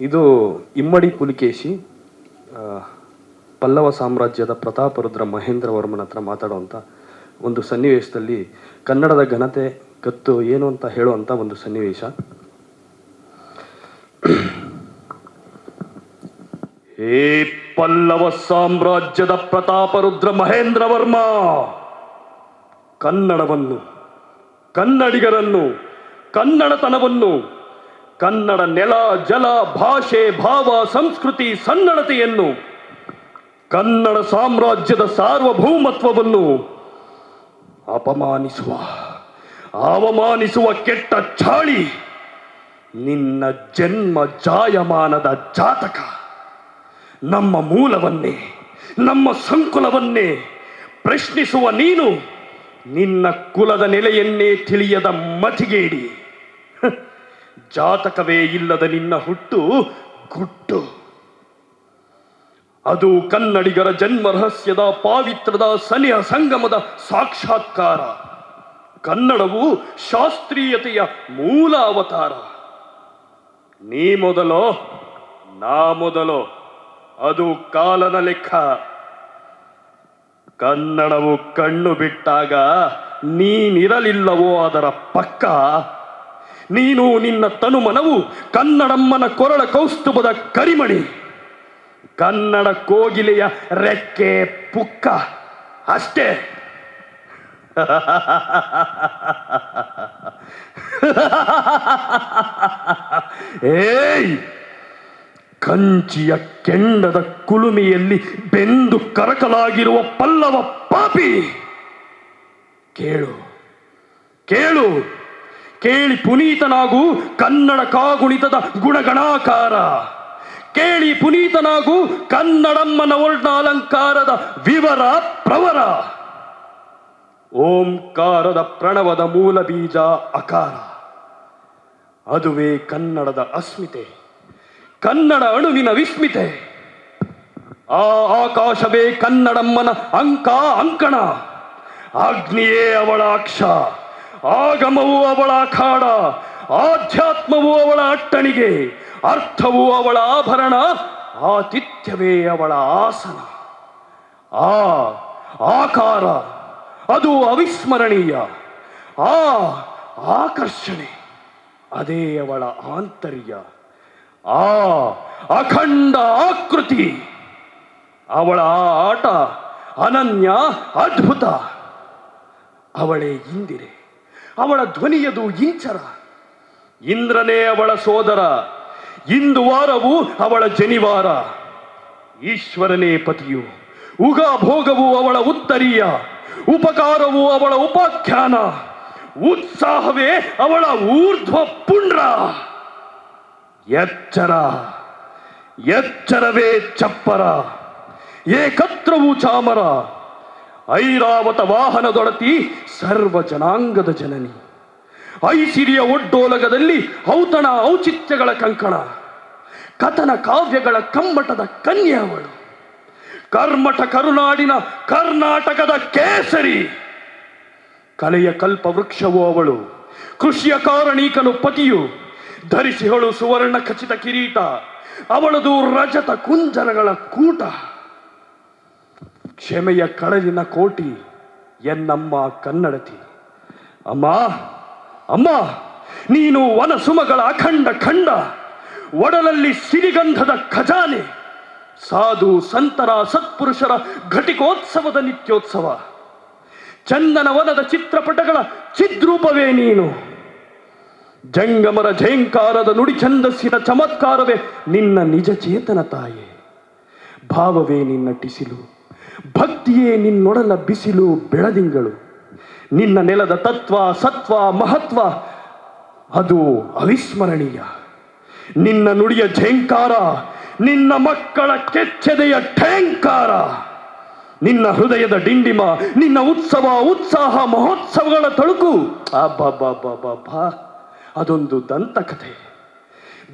ಇದು ಇಮ್ಮಡಿ ಪುಲಿಕೇಶಿ ಪಲ್ಲವ ಸಾಮ್ರಾಜ್ಯದ ಪ್ರತಾಪರುದ್ರ ಮಹೇಂದ್ರ ವರ್ಮನ ಹತ್ರ ಮಾತಾಡುವಂಥ ಒಂದು ಸನ್ನಿವೇಶದಲ್ಲಿ ಕನ್ನಡದ ಘನತೆ ಕತ್ತು ಏನು ಅಂತ ಹೇಳುವಂಥ ಒಂದು ಸನ್ನಿವೇಶ. ಹೇ ಪಲ್ಲವ ಸಾಮ್ರಾಜ್ಯದ ಪ್ರತಾಪರುದ್ರ ಮಹೇಂದ್ರ ವರ್ಮ! ಕನ್ನಡವನ್ನು, ಕನ್ನಡಿಗರನ್ನು, ಕನ್ನಡತನವನ್ನು ಕನ್ನಡ ನೆಲ, ಜಲ, ಭಾಷೆ, ಭಾವ, ಸಂಸ್ಕೃತಿ, ಸನ್ನಡತೆಯನ್ನು, ಕನ್ನಡ ಸಾಮ್ರಾಜ್ಯದ ಸಾರ್ವಭೌಮತ್ವವನ್ನು ಅಪಮಾನಿಸುವ, ಅವಮಾನಿಸುವ ಕೆಟ್ಟ ಚಾಳಿ ನಿನ್ನ ಜನ್ಮ ಜಾಯಮಾನದ ಜಾತಕ, ನಮ್ಮ ಮೂಲವನ್ನೇ, ನಮ್ಮ ಸಂಕುಲವನ್ನೇ ಪ್ರಶ್ನಿಸುವ ನೀನು ನಿನ್ನ ಕುಲದ ನೆಲೆಯನ್ನೇ ತಿಳಿಯದ ಮತಿಗೇಡಿ ಜಾತಕವೇ ಇಲ್ಲದ ನಿನ್ನ ಹುಟ್ಟು ಗುಟ್ಟು. ಅದು ಕನ್ನಡಿಗರ ಜನ್ಮ ರಹಸ್ಯದ ಪಾವಿತ್ರದ ಸನಿಹ ಸಂಗಮದ ಸಾಕ್ಷಾತ್ಕಾರ. ಕನ್ನಡವು ಶಾಸ್ತ್ರೀಯತೆಯ ಮೂಲ ಅವತಾರ. ನೀ ಮೊದಲೋ, ನಾ ಮೊದಲೋ, ಅದು ಕಾಲನ ಲೆಕ್ಕ. ಕನ್ನಡವು ಕಣ್ಣು ಬಿಟ್ಟಾಗ ನೀನಿರಲಿಲ್ಲವೋ ಅದರ ಪಕ್ಕ. ನೀನು ನಿನ್ನ ತನುಮನವು ಕನ್ನಡಮ್ಮನ ಕೊರಳ ಕೌಸ್ತುಭದ ಕರಿಮಣಿ. ಕನ್ನಡ ಕೋಗಿಲೆಯ ರೆಕ್ಕೆ ಪುಕ್ಕ. ಅಷ್ಟೇ. ಏಯ್! ಕಂಚಿಯ ಕೆಂಡದ ಕುಲುಮೆಯಲ್ಲಿ ಬೆಂದು ಕರಕಲಾಗಿರುವ ಪಲ್ಲವ ಪಾಪಿ. ಕೇಳು. ಕೇಳು. ಕೇಳಿ ಪುನೀತನಾಗು ಕನ್ನಡ ಕಾಗುಣಿತದ ಗುಣಗಣಾಕಾರ. ಕೇಳಿ ಪುನೀತನಾಗು ಕನ್ನಡಮ್ಮನ ವರ್ಣಾಲಂಕಾರದ ವಿವರ ಪ್ರವರ. ಓಂಕಾರದ ಪ್ರಣವದ ಮೂಲ ಬೀಜ ಅಕಾರ. ಅದುವೇ ಕನ್ನಡದ ಅಸ್ಮಿತೆ. ಕನ್ನಡ ಅಣುವಿನ ವಿಸ್ಮಿತೆ. ಆ ಆಕಾಶವೇ ಕನ್ನಡಮ್ಮನ ಅಂಕ ಅಂಕಣ. ಅಗ್ನಿಯೇ ಅವಳ ಅಕ್ಷ. ಆಗಮವು ಅವಳ ಅಖಾಡ, ಆಧ್ಯಾತ್ಮವು ಅವಳ ಅಟ್ಟಣಿಗೆ, ಅರ್ಥವು ಅವಳ ಆಭರಣ, ಆತಿಥ್ಯವೇ ಅವಳ ಆಸನ. ಆ ಆಕಾರ, ಅದು ಅವಿಸ್ಮರಣೀಯ. ಆ ಆಕರ್ಷಣೆ, ಅದೇ ಅವಳ ಆಂತರ್ಯ. ಆ ಅಖಂಡ ಆಕೃತಿ, ಅವಳ ಆಟ ಅನನ್ಯ, ಅದ್ಭುತ. ಅವಳೇ ಇಂದಿರೆ. ಅವಳ ಧ್ವನಿಯದು ಇಂಚರ. ಇಂದ್ರನೇ ಅವಳ ಸೋದರ. ಇಂದು ವಾರವು ಅವಳ ಜನಿವಾರ. ಈಶ್ವರನೇ ಪತಿಯು, ಉಗ ಭೋಗವು ಅವಳ ಉತ್ತರೀಯ, ಉಪಕಾರವು ಅವಳ ಉಪಾಖ್ಯಾನ, ಉತ್ಸಾಹವೇ ಅವಳ ಊರ್ಧ್ವ ಪುಂಡ್ರ. ಎಚ್ಚರ, ಎಚ್ಚರವೇ ಚಪ್ಪರ, ಏಕತ್ರವು ಚಾಮರ. ಐರಾವತ ವಾಹನದೊಡತಿ ಸರ್ವ ಜನಾಂಗದ ಜನನಿ. ಐಸಿರಿಯ ಒಡ್ಡೋಲಗದಲ್ಲಿ ಔತಣ ಔಚಿತ್ಯಗಳ ಕಂಕಣ. ಕಥನ ಕಾವ್ಯಗಳ ಕಮ್ಮಟದ ಕನ್ಯೆ ಅವಳು. ಕರ್ಮಠ ಕರುನಾಡಿನ ಕರ್ನಾಟಕದ ಕೇಸರಿ. ಕಲೆಯ ಕಲ್ಪ ವೃಕ್ಷವೋ ಅವಳು. ಕೃಷಿಯ ಕಾರಣೀಕನು ಪತಿಯು. ಧರಿಸಿಹಳು ಸುವರ್ಣ ಖಚಿತ ಕಿರೀಟ. ಅವಳದು ರಜತ ಕುಂಜರಗಳ ಕೂಟ. ಕ್ಷಮೆಯ ಕಡಲಿನ ಕೋಟಿ ಎನ್ನಮ್ಮ ಕನ್ನಡತಿ. ಅಮ್ಮ ಅಮ್ಮ, ನೀನು ವನಸುಮಗಳ ಅಖಂಡ ಖಂಡ, ಒಡಲಲ್ಲಿ ಸಿರಿಗಂಧದ ಖಜಾನೆ, ಸಾಧು ಸಂತರ ಸತ್ಪುರುಷರ ಘಟಿಕೋತ್ಸವದ ನಿತ್ಯೋತ್ಸವ ಚಂದನವನದ ಚಿತ್ರಪಟಗಳ ಚಿದ್ರೂಪವೇ ನೀನು. ಜಂಗಮರ ಜಯಂಕಾರದ ನುಡಿ ಛಂದಸ್ಸಿನ ಚಮತ್ಕಾರವೇ ನಿನ್ನ ನಿಜ ಚೇತನ ತಾಯೇ. ಭಾವವೇ ನಿನ್ನ ಟಿಸಿಲು. ಭಕ್ತಿಯೇ ನಿನ್ನೊಡಲ ಬಿಸಿಲು ಬೆಳದಿಂಗಳು. ನಿನ್ನ ನೆಲದ ತತ್ವ, ಸತ್ವ, ಮಹತ್ವ, ಅದು ಅವಿಸ್ಮರಣೀಯ. ನಿನ್ನ ನುಡಿಯ ಝೇಂಕಾರ, ನಿನ್ನ ಮಕ್ಕಳ ಕೆಚ್ಚೆದೆಯ ಠೇಂಕಾರ. ನಿನ್ನ ಹೃದಯದ ಡಿಂಡಿಮ, ನಿನ್ನ ಉತ್ಸವ, ಉತ್ಸಾಹ, ಮಹೋತ್ಸವಗಳ ತಳುಕು. ಅಬ್ಬಾ ಅದೊಂದು ದಂತಕಥೆ.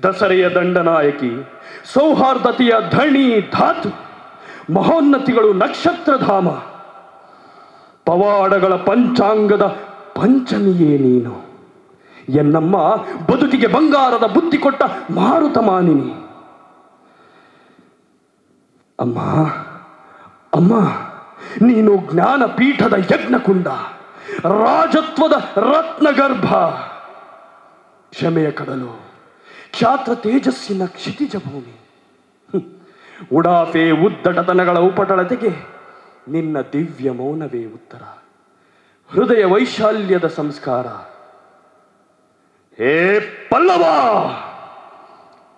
ದಸರೆಯ ದಂಡನಾಯಕಿ, ಸೌಹಾರ್ದತೆಯ ಧಣಿ ಧಾತು. ಮಹೋನ್ನತಿಗಳು ನಕ್ಷತ್ರಧಾಮ. ಪವಾಡಗಳ ಪಂಚಾಂಗದ ಪಂಚಮಿಯೇ ನೀನು. ಎನ್ನಮ್ಮ, ಬದುಕಿಗೆ ಬಂಗಾರದ ಬುದ್ಧಿ ಕೊಟ್ಟ ಮಾರುತ ಮಾನಿನಿ ಅಮ್ಮ ಅಮ್ಮ, ನೀನು ಜ್ಞಾನಪೀಠದ ಯಜ್ಞಕುಂಡ, ರಾಜತ್ವದ ರತ್ನಗರ್ಭ. ಕ್ಷಮೆಯ ಕಡಲು ಕ್ಷಾತ್ರ ತೇಜಸ್ಸಿನ ಕ್ಷಿತಿಜ ಭೂಮಿ. ಉಡಾಫೆ ಉದ್ದಟತನಗಳ ಉಪಟಳತೆಗೆ ನಿನ್ನ ದಿವ್ಯ ಮೌನವೇ ಉತ್ತರ. ಹೃದಯ ವೈಶಾಲ್ಯದ ಸಂಸ್ಕಾರ. ಹೇ ಪಲ್ಲವ!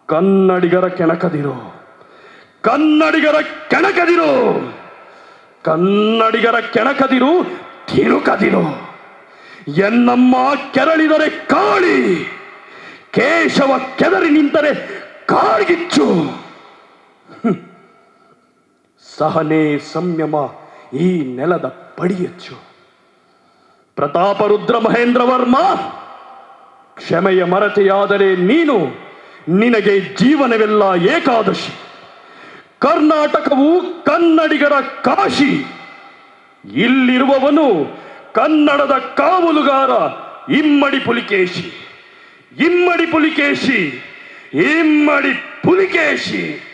ಕನ್ನಡಿಗರ ಕೆಣಕದಿರು. ಕನ್ನಡಿಗರ ಕೆಣಕದಿರು. ಕನ್ನಡಿಗರ ಕೆಣಕದಿರು, ತಿರುಕದಿರು. ಎನ್ನಮ್ಮ ಕೆರಳಿದರೆ ಕಾಳಿ. ಕೇಶವ ಕೆದರಿ ನಿಂತರೆ ಕಾಡ್ಗಿಚ್ಚು. ಸಹನೆ ಸಂಯಮ ಈ ನೆಲದ ಪಡಿಯಚ್ಚು. ಪ್ರತಾಪರುದ್ರ ಮಹೇಂದ್ರ ವರ್ಮ ಕ್ಷಮೆಯ ಮರತೆಯಾದರೆ ನೀನು ನಿನಗೆ ಜೀವನವೆಲ್ಲ ಏಕಾದಶಿ. ಕರ್ನಾಟಕವು ಕನ್ನಡಿಗರ ಕಾಶಿ. ಇಲ್ಲಿರುವವನು ಕನ್ನಡದ ಕಾವಲುಗಾರ ಇಮ್ಮಡಿ ಪುಲಿಕೇಶಿ. ಇಮ್ಮಡಿ ಪುಲಿಕೇಶಿ ಇಮ್ಮಡಿ ಪುಲಿಕೇಶಿ.